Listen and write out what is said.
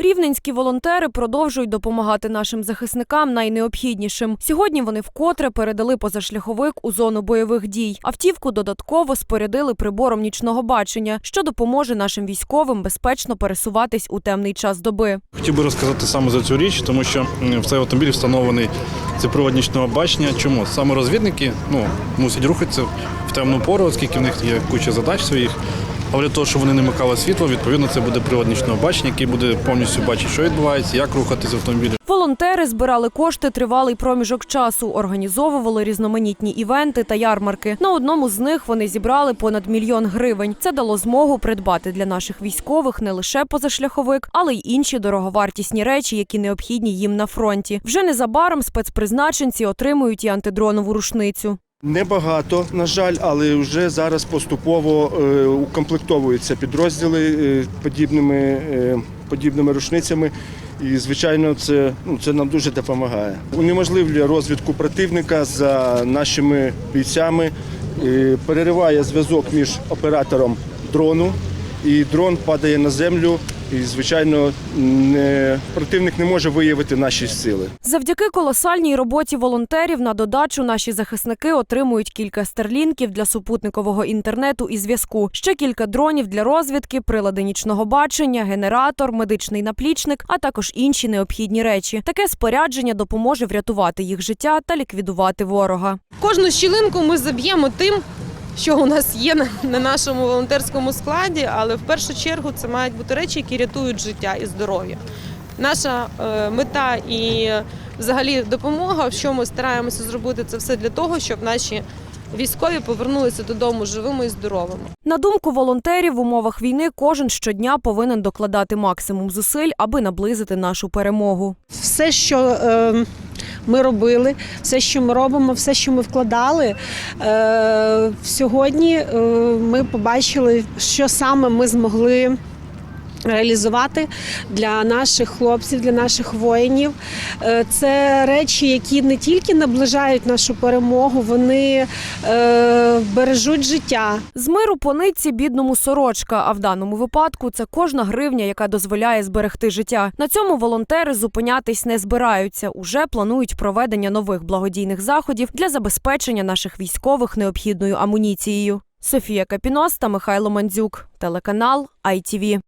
Рівненські волонтери продовжують допомагати нашим захисникам найнеобхіднішим. Сьогодні вони вкотре передали позашляховик у зону бойових дій. Автівку додатково спорядили прибором нічного бачення, що допоможе нашим військовим безпечно пересуватись у темний час доби. Хотів би розказати саме за цю річ, тому що в цей автомобіль встановлений цифровод нічного бачення. Чому? Саме розвідники ну, мусять рухатися в темну пору, оскільки в них є куча задач своїх. Але для того, щоб вони не микали світло, відповідно, це буде привод нічного бачення, який буде повністю бачити, що відбувається, як рухатися в автомобілі. Волонтери збирали кошти тривалий проміжок часу, організовували різноманітні івенти та ярмарки. На одному з них вони зібрали понад мільйон гривень. Це дало змогу придбати для наших військових не лише позашляховик, але й інші дороговартісні речі, які необхідні їм на фронті. Вже незабаром спецпризначенці отримують і антидронову рушницю. Небагато, на жаль, але вже зараз поступово е, укомплектовуються підрозділи е, подібними, е, подібними рушницями. І, звичайно, це, ну, це нам дуже допомагає. Унеможливлює розвідку противника за нашими бійцями, перериває зв'язок між оператором дрону, і дрон падає на землю. І, звичайно, не, противник не може виявити наші сили. Завдяки колосальній роботі волонтерів на додачу наші захисники отримують кілька старлінків для супутникового інтернету і зв'язку, ще кілька дронів для розвідки, прилади нічного бачення, генератор, медичний наплічник, а також інші необхідні речі. Таке спорядження допоможе врятувати їх життя та ліквідувати ворога. Кожну щілинку ми заб'ємо тим, що у нас є на- на нашому волонтерському складі, але в першу чергу це мають бути речі, які рятують життя і здоров'я. Наша е, мета і взагалі допомога, що ми стараємося зробити, це все для того, щоб наші військові повернулися додому живими і здоровими. На думку волонтерів, в умовах війни кожен щодня повинен докладати максимум зусиль, аби наблизити нашу перемогу. все, що е, ми робили, все, що ми робимо, все, що ми вкладали. Е, сьогодні е, ми побачили, що саме ми змогли. Реалізувати для наших хлопців, для наших воїнів Е, це речі, які не тільки наближають нашу перемогу, вони е, бережуть життя, З миру по нитці бідному сорочка. А в даному випадку це кожна гривня, яка дозволяє зберегти життя. На цьому волонтери зупинятись не збираються. Уже планують проведення нових благодійних заходів для забезпечення наших військових необхідною амуніцією. Софія Капінос та Михайло Мандзюк, телеканал ITV.